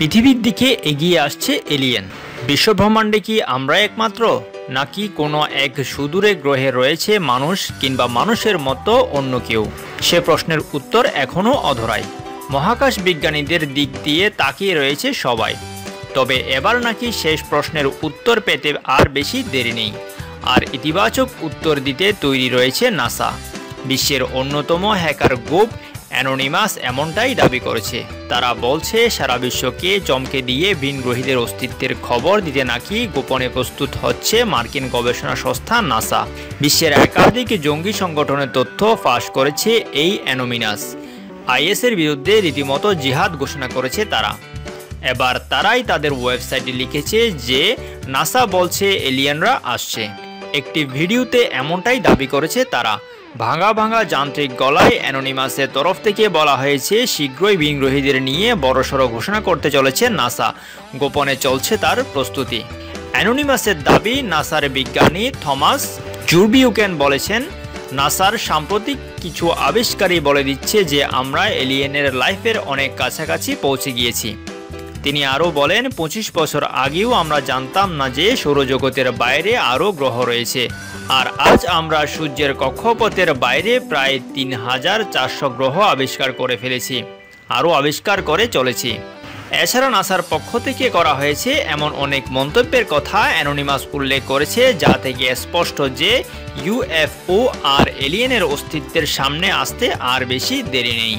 পৃথিবীর দিকে এগিয়ে আসছে এলিয়েন বিশ্বব্রহ্মাণ্ডে কি আমরা একমাত্র? নাকি কোনো এক সুদূরে গ্রহে রয়েছে মানুষ কিংবা মানুষের মতো অন্য কেউ? সে প্রশ্নের উত্তর এখনও অধরাই। মহাকাশ বিজ্ঞানীদের দিক দিয়ে তাকিয়ে রয়েছে সবাই। তবে এবার নাকি শেষ প্রশ্নের উত্তর পেতে আর বেশি দেরি নেই। আর ইতিবাচক উত্তর দিতে তৈরি রয়েছে নাসা। বিশ্বের অন্যতম হ্যাকার গ্রুপ অ্যানোনিমাস এমনটাই দাবি করেছে। তারা বলছে, সারা বিশ্বকে চমকে দিয়ে ভিনগ্রহীদের অস্তিত্বের খবর দিতে নাকি গোপনে প্রস্তুত হচ্ছে মার্কিন গবেষণা সংস্থা নাসা। বিশ্বের একাধিক জঙ্গি সংগঠনের তথ্য ফাঁস করেছে এই অ্যানোমিনাস আইএসের বিরুদ্ধে রীতিমতো জিহাদ ঘোষণা করেছে তারা। এবার তারাই তাদের ওয়েবসাইটে লিখেছে যে, নাসা বলছে, এলিয়ানরা আসছে। একটি ভিডিওতে এমনটাই দাবি করেছে তারা। ভাঙা ভাঙা যান্ত্রিক গলায় অ্যানোনিমাসের তরফ থেকে বলা হয়েছে, শীঘ্রই বিগ্রহীদের নিয়ে বড়সড় ঘোষণা করতে চলেছে নাসা। গোপনে চলছে তার প্রস্তুতি। অ্যানোনিমাসের দাবি, নাসার বিজ্ঞানী থমাস জুরবিউকেন বলেছেন, নাসার সাম্প্রতিক কিছু আবিষ্কারই বলে দিচ্ছে যে আমরা এলিয়েনের লাইফের অনেক কাছাকাছি পৌঁছে গিয়েছি। তিনি আরও বলেন, পঁচিশ বছর আগেও আমরা জানতাম না যে সৌরজগতের বাইরে আরও গ্রহ রয়েছে। আর আজ আমরা সূর্যের কক্ষপথের বাইরে প্রায় তিন হাজার চারশো গ্রহ আবিষ্কার করে ফেলেছি, আরও আবিষ্কার করে চলেছি। এছাড়া নাসার পক্ষ থেকে করা হয়েছে এমন অনেক মন্তব্যের কথা অ্যানোনিমাস উল্লেখ করেছে, যা থেকে স্পষ্ট যে ইউএফও আর এলিয়েনের অস্তিত্বের সামনে আসতে আর বেশি দেরি নেই।